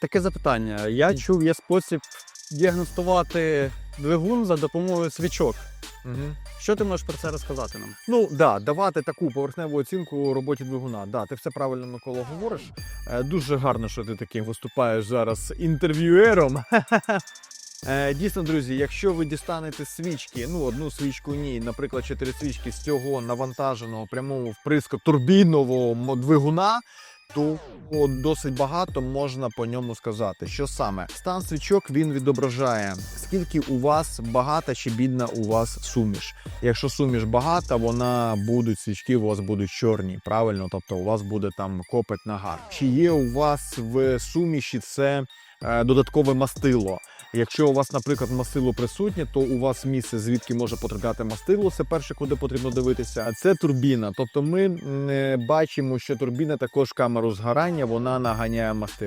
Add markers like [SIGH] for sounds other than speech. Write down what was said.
таке запитання. Я чув, є спосіб діагностувати двигун за допомогою свічок. Угу. Що ти можеш про це розказати нам? Ну да, давати таку поверхневу оцінку роботі двигуна. Да, ти все правильно Микола говориш. Е, дуже гарно, що ти таким виступаєш зараз інтерв'юером. [LAUGHS] Е, Дійсно, друзі, якщо ви дістанете свічки, ну одну свічку ні, наприклад, чотири свічки з цього навантаженого прямого вприску турбінового мо- двигуна, то досить багато можна по ньому сказати. Що саме стан свічок він відображає, скільки у вас багата чи бідна у вас суміш. Якщо суміш багата, вона будуть свічки, у вас будуть чорні. Правильно, тобто у вас буде там копить нагар. Чи є у вас в суміші це додаткове мастило? Якщо у вас, наприклад, мастило присутнє, то у вас місце, звідки може потрапляти мастило, це перше, куди потрібно дивитися. А це турбіна. Тобто ми е, бачимо, що турбіна також камеру згорання, вона наганяє мастило.